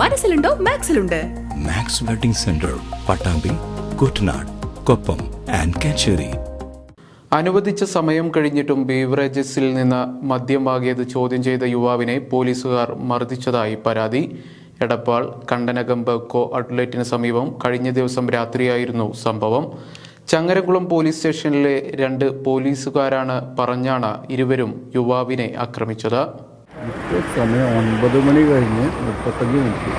മനസ്സിലുണ്ടോ? മാക്സിലുണ്ട്. Max wedding centre Pattambi Kuttanad Koppam and Kacheri. അനുവദിച്ച സമയം കഴിഞ്ഞിട്ടും ബീവറേജസിൽ നിന്ന് മദ്യം വാങ്ങിയത് ചോദ്യം ചെയ്ത യുവാവിനെ പോലീസുകാർ മർദ്ദിച്ചതായി പരാതി. എടപ്പാൾ കണ്ടനകമ്പ് കോ ഔട്ട്ലെറ്റിന് സമീപം കഴിഞ്ഞ ദിവസം രാത്രിയായിരുന്നു സംഭവം. ചങ്ങരകുളം പോലീസ് സ്റ്റേഷനിലെ രണ്ട് പോലീസുകാരാണ് പറഞ്ഞാണ് ഇരുവരും യുവാവിനെ ആക്രമിച്ചത്. ഇപ്പോൾ സമയം ഒൻപത് മണി കഴിഞ്ഞ് മുപ്പത്തഞ്ച് മിനിറ്റ്.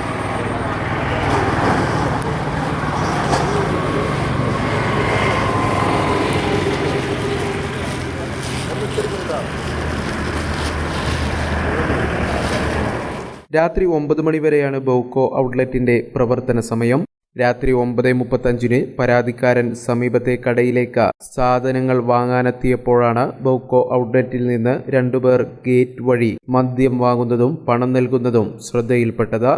രാത്രി ഒമ്പത് മണിവരെയാണ് ബൗക്കോ ഔട്ട്ലെറ്റിന്റെ പ്രവർത്തന സമയം. രാത്രി ഒമ്പത് മുപ്പത്തഞ്ചിന് പരാതിക്കാരൻ സമീപത്തെ കടയിലേക്ക് സാധനങ്ങൾ വാങ്ങാനെത്തിയപ്പോഴാണ് ബൗക്കോ ഔട്ട്ലെറ്റിൽ നിന്ന് രണ്ടുപേർ ഗേറ്റ് വഴി മദ്യം വാങ്ങുന്നതും പണം നൽകുന്നതും ശ്രദ്ധയിൽപ്പെട്ടത്.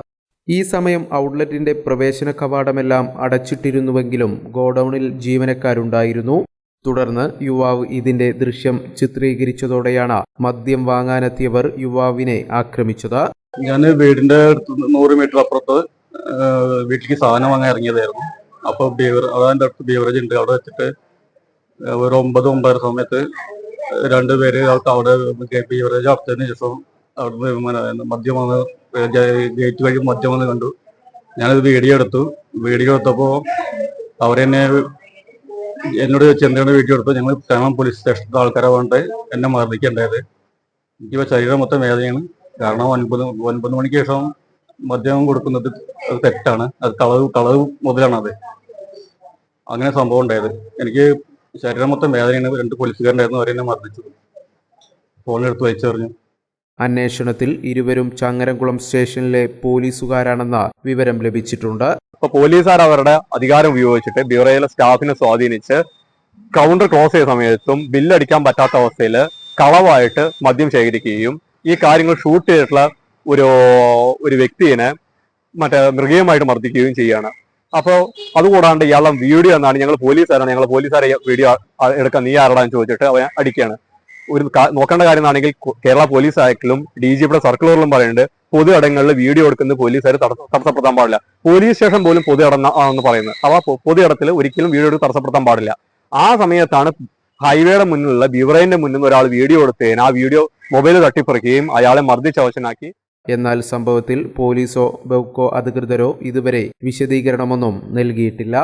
ഈ സമയം ഔട്ട്ലെറ്റിന്റെ പ്രവേശന കവാടമെല്ലാം അടച്ചിട്ടിരുന്നുവെങ്കിലും ഗോഡൌണിൽ ജീവനക്കാരുണ്ടായിരുന്നു. തുടർന്ന് യുവാവ് ഇതിന്റെ ദൃശ്യം ചിത്രീകരിച്ചതോടെയാണ് മദ്യം വാങ്ങാനെത്തിയവർ യുവാവിനെ ആക്രമിച്ചത്. ഞാൻ വീടിന്റെ അടുത്ത് നൂറ് മീറ്റർ അപ്പുറത്ത് വീട്ടിലേക്ക് സാധനം വാങ്ങാൻ ഇറങ്ങിയതായിരുന്നു. അപ്പോൾ ബീവർ അടുത്ത് ബീവറേജ് ഉണ്ട്. അവിടെ വെച്ചിട്ട് ഒരു ഒമ്പത് ഒമ്പതര സമയത്ത് രണ്ടുപേര് അവിടെ ബീവറേജ് അടച്ചതിന് ശേഷം അവിടുന്ന് മദ്യം വന്ന് ഗേറ്റ് വഴി മദ്യം വന്ന് കണ്ടു. ഞാനത് വീഡിയോ എടുത്തു. വീഡിയോ എടുത്തപ്പോൾ അവരെന്നെ എന്നോട് ചോദിച്ചു എന്താണ് വീഡിയോ എടുത്തു ഞങ്ങൾ കേരളം പോലീസ് സ്റ്റേഷനിലെ ആൾക്കാരെ കൊണ്ട് എന്നെ മർദ്ദിക്കേണ്ടത് എനിക്ക് ശരീരം മൊത്തം വേദനയാണ്. കാരണം ഒൻപത് ഒൻപത് മണിക്ക് ശേഷം മദ്യം കൊടുക്കുന്നത് അത് തെറ്റാണ്. അത് കളവ് കളവ് മുതലാണ് അത്. അങ്ങനെ സംഭവം ഉണ്ടായത്. എനിക്ക് ശരീരം മൊത്തം വേദനയാണ്. രണ്ട് പോലീസുകാരുണ്ടായിരുന്നു അവരെന്നെ മർദ്ദിച്ചത്. ഫോണിലെടുത്ത് വലിച്ചെറിഞ്ഞു അന്വേഷണത്തിൽ ഇരുവരും ചങ്ങരംകുളം സ്റ്റേഷനിലെ പോലീസുകാരാണെന്ന വിവരം ലഭിച്ചിട്ടുണ്ട്. അപ്പൊ പോലീസുകാർ അവരുടെ അധികാരം ഉപയോഗിച്ചിട്ട് ബ്യൂറോയിലെ സ്റ്റാഫിനെ സ്വാധീനിച്ച് കൗണ്ടർ ക്ലോസ് ചെയ്ത സമയത്തും ബില്ലടിക്കാൻ പറ്റാത്ത അവസ്ഥയിൽ കളവായിട്ട് മദ്യം ശേഖരിക്കുകയും ഈ കാര്യങ്ങൾ ഷൂട്ട് ചെയ്തിട്ടുള്ള ഒരു ഒരു വ്യക്തിയെ മറ്റേ മൃഗീയമായിട്ട് മർദ്ദിക്കുകയും ചെയ്യാണ്. അപ്പോൾ അതുകൂടാണ്ട് ഇയാളെ വീഡിയോ എന്നാണ് ഞങ്ങൾ പോലീസുകാരാണ്. ഞങ്ങൾ പോലീസുകാരെ വീഡിയോ എടുക്കാൻ നീ ആരടാന്ന് ചോദിച്ചിട്ട് അവൻ അടിക്കുകയാണ്. ഒരു നോക്കേണ്ട കാര്യം എന്നാണെങ്കിൽ കേരള പോലീസ് ആക്ടിലും ഡി ജി പിയുടെ സർക്കുലറിലും പറയുന്നുണ്ട് പൊതു ഇടങ്ങളിൽ വീഡിയോ എടുക്കുന്ന പോലീസുകാർ തടസ്സപ്പെടുത്താൻ പാടില്ല. പോലീസ് സ്റ്റേഷൻ പോലും പൊതു ഇടം ആണെന്ന് പറയുന്നത്. അപ്പൊ പൊതു ഇടത്തിൽ ഒരിക്കലും വീഡിയോ എടുത്ത് തടസ്സപ്പെടുത്താൻ പാടില്ല. ആ സമയത്താണ് ഹൈവേയുടെ മുന്നിലുള്ള ബിവറേന്റെ മുന്നിൽ ഒരാൾ വീഡിയോ എടുത്തതിന് ആ വീഡിയോ മൊബൈൽ തട്ടിപ്പറിക്കുകയും അയാളെ മർദ്ദിച്ച് അവശനാക്കി എന്നാൽ സംഭവത്തിൽ പോലീസോ ബൗക്കോ അധികൃതരോ ഇതുവരെ വിശദീകരണമൊന്നും നൽകിയിട്ടില്ല.